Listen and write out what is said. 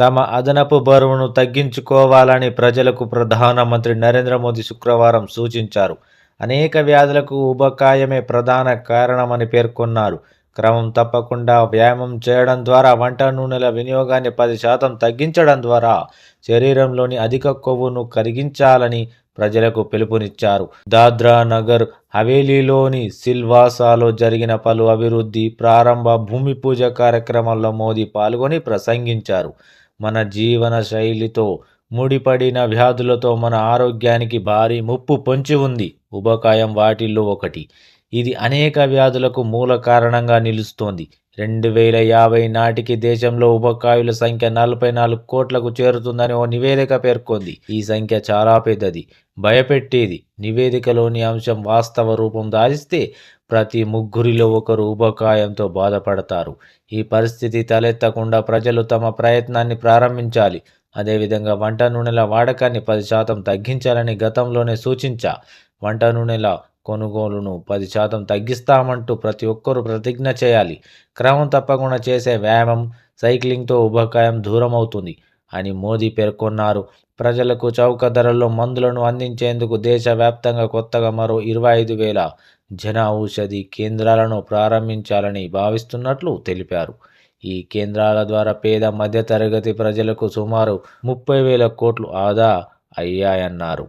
తమ అదనపు బరువును తగ్గించుకోవాలని ప్రజలకు ప్రధానమంత్రి నరేంద్ర మోదీ శుక్రవారం సూచించారు. అనేక వ్యాధులకు ఉబకాయమే ప్రధాన కారణమని పేర్కొన్నారు. క్రమం తప్పకుండా వ్యాయామం చేయడం ద్వారా వంట నూనెల వినియోగాన్ని పది శాతం తగ్గించడం ద్వారా శరీరంలోని అధిక కొవ్వును కరిగించాలని ప్రజలకు పిలుపునిచ్చారు. దాద్రా నగర్ హవేలీలోని సిల్వాసాలో జరిగిన పలు అభివృద్ధి ప్రారంభ భూమి పూజ కార్యక్రమాల్లో మోదీ పాల్గొని ప్రసంగించారు. మన జీవన శైలితో ముడిపడిన వ్యాధులతో మన ఆరోగ్యానికి భారీ ముప్పు పొంచి ఉంది. ఉబకాయం వాటిల్లో ఒకటి. ఇది అనేక వ్యాధులకు మూల కారణంగా నిలుస్తోంది. రెండు వేల యాభై నాటికి దేశంలో ఉపకాయుల సంఖ్య నలభై నాలుగు కోట్లకు చేరుతుందని ఓ నివేదిక పేర్కొంది. ఈ సంఖ్య చాలా పెద్దది. భయపెట్టేది. నివేదికలోని అంశం వాస్తవ రూపం దాలిస్తే ప్రతి ముగ్గురిలో ఒకరు ఉపకాయంతో బాధపడతారు. ఈ పరిస్థితి తలెత్తకుండా ప్రజలు తమ ప్రయత్నాన్ని ప్రారంభించాలి. అదేవిధంగా వంట నూనెల వాడకాన్ని పది శాతం తగ్గించాలని గతంలోనే సూచించా. వంట నూనెల కొనుగోలును పది శాతం తగ్గిస్తామంటూ ప్రతి ఒక్కరూ ప్రతిజ్ఞ చేయాలి. క్రమం తప్పకుండా చేసే వ్యాయామం సైక్లింగ్తో ఉభకాయం దూరం అవుతుంది అని మోదీ పేర్కొన్నారు. ప్రజలకు చౌక ధరల్లో మందులను అందించేందుకు దేశవ్యాప్తంగా కొత్తగా మరో ఇరవై ఐదు వేల జన ఔషధి కేంద్రాలను ప్రారంభించాలని భావిస్తున్నట్లు తెలిపారు. ఈ కేంద్రాల ద్వారా పేద మధ్యతరగతి ప్రజలకు సుమారు ముప్పై వేల కోట్లు ఆదా అయ్యాయన్నారు.